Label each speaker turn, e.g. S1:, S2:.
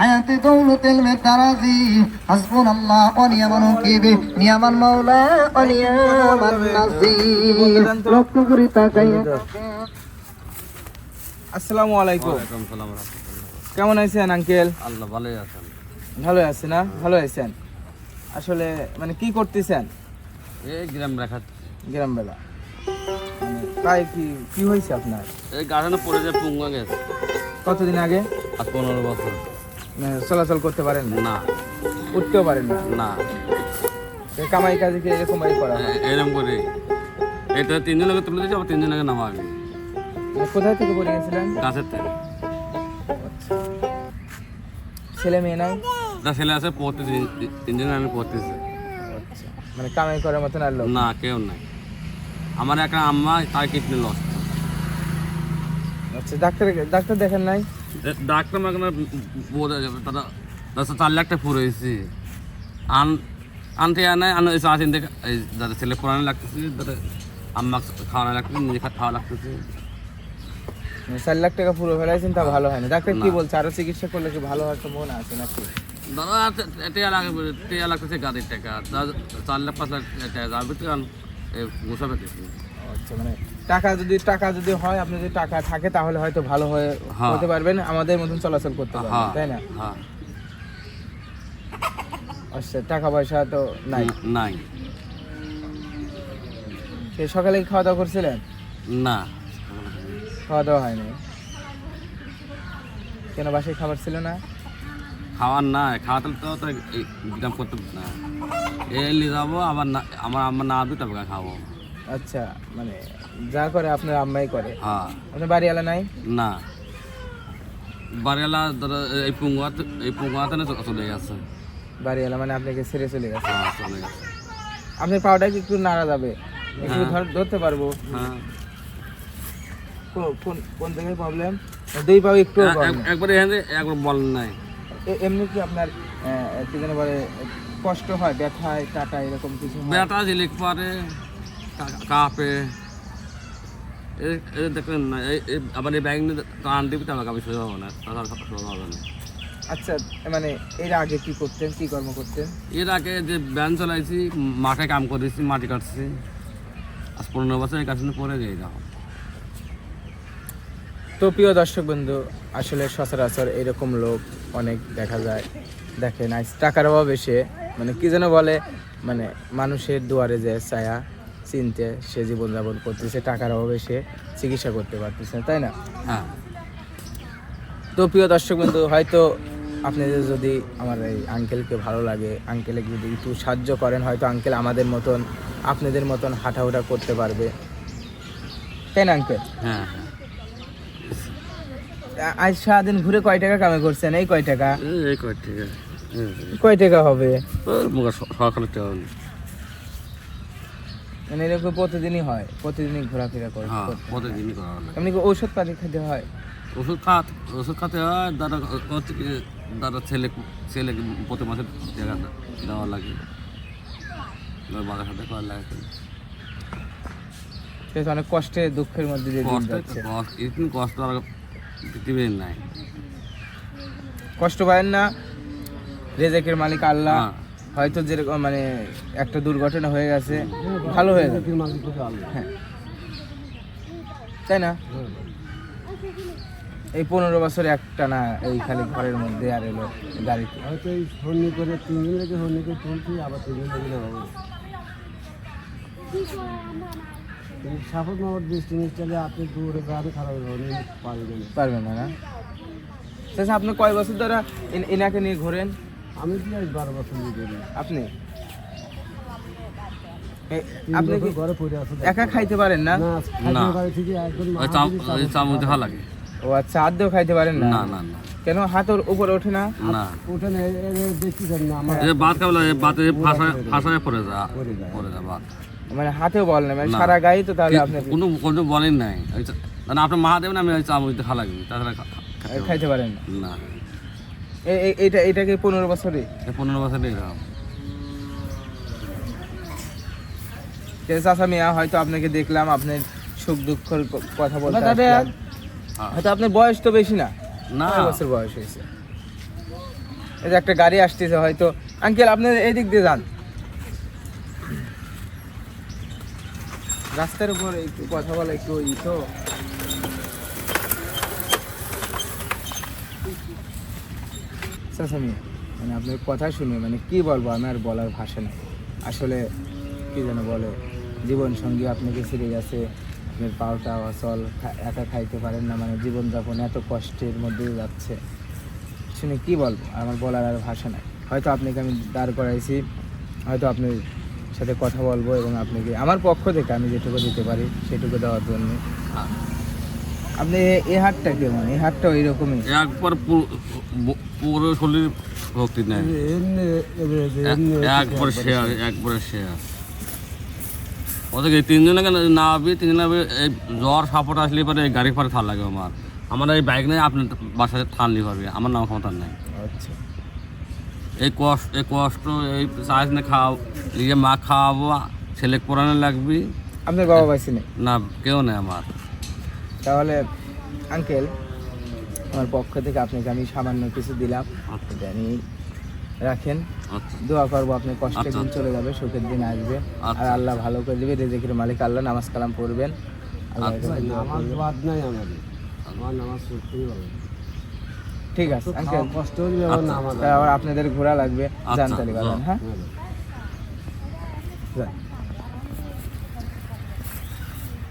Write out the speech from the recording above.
S1: হায়াতে দৌলতে গেলে তারাজি। হাসবুন আল্লাহ অনিয়ামান কিবে নিয়ামান মাওলা অনিয়ামান নাজির লক্ষ্য করি
S2: আসসালামু। আলাইকুম। কেমন আছেন আঙ্কেল?
S3: আল্লাহ আছেন।
S2: ভালো আছেন না? ভালো আছেন? আসলে মানে কি করতেছেন?
S3: এই গ্রাম রাখা
S2: গ্রাম বেলা তাই মানে কি কি হয়েছে আপনার?
S3: এই গাড়ানো পড়ে যায় পুঙ্গা গেছে
S2: কতদিন আগে?
S3: পনেরো বছর।
S2: চলাচল করতে পারেন না?
S3: না।
S2: উঠতেও পারেন না?
S3: না।
S2: কামাই কাজে কি এরকম করা হয়?
S3: এ- করে এটা তিনজন আগে তুলে দিয়েছে আবার তিনজন আগে নামাবে।
S2: মানে কোথায় থেকে পড়ে গেছিলেন?
S3: গাছের থেকে।
S2: ছেলে মেয়ে নাই?
S3: যা ছেলে আছে পড়তেছে তিনজন আমি পড়তেছে।
S2: আচ্ছা। মানে কামাই করার মতন আর লোক
S3: না কেউ নাই। আমার একটা আম্মা তার কিডনি লস
S2: আচ্ছা ডাক্তার ডাক্তার দেখেন নাই?
S3: ডাক্তার মাকে না বোঝা যাবে তারা দশ চার লাখ টাকা পুরোইছি আন আনতে আনায় আন এসে আসেন দেখে এই দাদা ছেলে পড়ানো লাগতেছে দাদা আম্মা খাওয়ানো লাগতেছে নিজে খাওয়া লাগতেছে।
S2: মানে চার লাখ টাকা পুরো ফেলাইছেন তা ভালো হয় না। ডাক্তার কি বলছে? আরও চিকিৎসা করলে কি ভালো হওয়ার সম্ভাবনা আছে নাকি?
S3: দাদা টেয়া লাগে টেয়া লাগতেছে গাড়ির টাকা। চার লাখ পাঁচ লাখ টাকা যাবে তো
S2: আচ্ছা মানে টাকা যদি টাকা যদি হয় আপনি যদি টাকা থাকে তাহলে হয়তো ভালো হয়ে
S3: হ্যাঁ।
S2: হতে পারবেন আমাদের মতন চলাচল করতে পারবেন
S3: হ্যাঁ
S2: তাই না
S3: হ্যাঁ
S2: আচ্ছা টাকা পয়সা তো নাই
S3: নাই
S2: সে সকালে খাওয়া দাওয়া করছিলেন
S3: না
S2: খাওয়া দাওয়া হয়নি কেন বাসায় খাবার ছিল না
S3: খাওয়ার নাই খাওয়াতে তো করতে না এলি যাব আবার না আমার আমার না দুটা টাকা খাব
S2: আচ্ছা মানে যা করে আপনার আম্মাই করে।
S3: হ্যাঁ।
S2: আপনার বাড়িওয়ালা নাই?
S3: না। বাড়িওয়ালা ধরো এই পুঙ্গাতে এই পুঙ্গাতে না চলে গেছে।
S2: বাড়িওয়ালা মানে আপনাকে ছেড়ে চলে গেছে?
S3: হ্যাঁ চলে গেছে।
S2: আপনার পাওটা কি একটু নাড়া যাবে? একটু ধরতে পারব।
S3: হ্যাঁ।
S2: কোন কোন জায়গায় প্রবলেম দুই পাও একটু
S3: এক- এক- একবার এখানে একবার বল নাই।
S2: এমনি কি আপনার কি যেন বলে কষ্ট হয় ব্যথায় কাটা এরকম কিছু হয়?
S3: বেটা ঝিলিক পারে। কাঁপে। এই- দেখলেন না এই এই আবার এই ব্যাগ নিয়ে টান দিবি তাহলে আমি সোজা হবে না তাছাড়া সোজা হবে না।
S2: আচ্ছা মানে এর আগে কি করতেন কি কর্ম করতেন?
S3: এর আগে যে ব্যান চালাইছি মাঠে কাম করেছি মাটি কাটছি। আজ পনেরো বছর এই কাজ পরে যাই যাও
S2: তো প্রিয় দর্শক বন্ধু আসলে সচরাচর এরকম লোক অনেক দেখা যায় দেখেন আজ টাকার অভাবে সে মানে কি যেন বলে মানে মানুষের দুয়ারে যে ছায়া চিনতে সে জীবনযাপন করতেছে টাকার অভাবে সে চিকিৎসা করতে পারতেছে না, তাই না?
S3: হ্যাঁ।
S2: তো প্রিয় দর্শক বন্ধু হয়তো আপনাদের যদি আমার এই আঙ্কেলকে ভালো লাগে আঙ্কেলে যদি একটু সাহায্য করেন হয়তো আঙ্কেল আমাদের মতন আপনাদের মতন হাঁটাহুটা করতে পারবে। তাই না আঙ্কেল
S3: হ্যাঁ হ্যাঁ।
S2: আজ সারাদিন ঘুরে কয় টাকা কামে করছেন? এই কয় টাকা?
S3: এই- কয় ঠিক
S2: কয় টাকা হবে?
S3: সকালে
S2: মানে এরকম প্রতিদিনই হয় প্রতিদিনই ঘোরাফেরা করে
S3: হ্যাঁ প্রতিদিনই করা লাগে
S2: এমনি কি ঔষধ পাতি খেতে হয়?
S3: ওষুধ খাত ওষুধ খাতে হয় দাদা দাদা ছেলে ছেলে প্রতি মাসে দেওয়া লাগে। বাজার হাতে করা লাগে।
S2: অনেক কষ্টে দুঃখের মধ্যে দিয়ে দিন
S3: কষ্ট
S2: যাচ্ছে।
S3: কষ্ট কষ্ট আর পৃথিবীর নাই।
S2: কষ্ট পাবেন না রেজেকের মালিক আল্লাহ।
S3: হ্যাঁ।
S2: হয়তো যেরকম মানে একটা দুর্ঘটনা হয়ে গেছে ভালো হয়ে গেছে হ্যাঁ। তাই না? এই পনেরো বছর একটা না এই খালি ঘরের মধ্যে আর এলো গাড়িতে।
S4: হয়তো এই হর্নি করে তিনজন লেগে হর্নি করে তুলছি আবার তিনজন লেগে হবে। সাপোজ আমার দৃষ্টি চলে আপনি দূরে গাড়ি খারাপ হর্নি পারবেন।
S2: পারবেন না না। আপনি কয় বছর ধরে এনাকে নিয়ে ঘোরেন?
S4: আমি কি আজ বারো বছর দিয়ে করি?
S2: আপনি? এ-
S4: তিন
S2: আপনি কি
S4: ঘরে পড়ে আছে
S2: একা খাইতে পারেন না?
S4: না খাইতে পারে ঠিকই
S3: ওই চামচ দেখা লাগে
S2: ও আচ্ছা আদ্যও খাইতে পারেন না?
S3: না না না।
S2: কেন হাতের উপরে ওঠে না?
S3: না।
S4: ওঠে না দেখতেছেন না আমার।
S3: এই কাবলা বাতে ফাঁসায় ফাঁসায় পড়ে যা
S4: পড়ে
S3: যা বাদ
S2: মানে হাতেও বল না মানে সারা গায়ে তো তাহলে আপনি
S3: কোনো কোনো বলেন নাই। মানে আপনার মা দেবেন আমি ওই চামচ দেখা লাগবে তাছাড়া খা- খেতে হবে
S2: খাইতে পারেন। না।
S3: না
S2: এ- এ- এইটা এটাকে পনেরো বছরে
S3: পনেরো বছর এরকম
S2: চাষা মিয়া হয়তো আপনাকে দেখলাম আপনার সুখ দুঃখের কথা বলতে।
S3: হ্যাঁ।
S2: হয়তো আপনার বয়স তো বেশি না।
S3: না।
S2: বছর বয়স হয়েছে। এই যে একটা গাড়ি আসতেছে হয়তো। আঙ্কেল আপনি এই দিক দিয়ে যান। রাস্তার উপর একটু কথা বলা একটু ই তো। চাচামি মানে আপনার কথা শুনে মানে কি বলব, আমি আর বলার ভাষা নেই। আসলে কি যেন বলে, জীবন সঙ্গী আপনাকে ছেড়ে গেছে, আপনার পাওটা অচল একা খাইতে পারেন না মানে জীবনযাপন এত কষ্টের মধ্যে যাচ্ছে। শুনে কি বলব আমার বলার আর ভাষা নাই। হয়তো আপনাকে আমি দাঁড় করাইছি, হয়তো আপনার সাথে কথা বলব এবং আপনাকে, আমার পক্ষ থেকে আমি যেটুকু দিতে পারি, সেটুকু দেওয়ার জন্য। আপনি এই হাটটা কেমন এই হাটটা ওই রকমই
S3: একবার পুরো- শরীর শক্তি নেই একবার শেয়ার একবারে শেয়ার ওদের এই তিনজনে কেন না হবে তিনজনে এই জ্বর সাপোর্ট আসলে পরে এই গাড়ি পরে থাল লাগে আমার আমার এই বাইক নেই আপনি বাসায় ঠান্ডি পারবে আমার নাম ক্ষমতা নেই
S2: আচ্ছা
S3: এই কষ্ট এই কষ্ট এই সাইজ না খাওয়া নিজে মা খাওয়াবো ছেলে পড়ানো লাগবে
S2: আপনার বাবা পাইছি নেই
S3: না কেউ নেই আমার
S2: তাহলে আঙ্কেল আমার পক্ষ থেকে আপনাকে আমি সামান্য কিছু দিলাম।
S3: আচ্ছা।
S2: এটা নিয়ে রাখেন।
S3: আচ্ছা।
S2: দোয়া করব আপনি কষ্টের
S3: আচ্ছা,
S2: দিন। চলে যাবে সুখের দিন আসবে। আর। আল্লাহ ভালো করে দেবে রেজেকের মালিক আল্লাহ নামাজ কালাম পড়বেন। আল্লাহর। কাছে দোয়া
S4: নামাজ বাদ নাই আমাদের। আমার নামাজ পড়তেই হবে
S2: ঠিক আছে আঙ্কেল
S4: কষ্ট আবার
S2: আপনাদের ঘোরা লাগবে জানতালি হ্যাঁ?
S4: হবে।
S2: যান।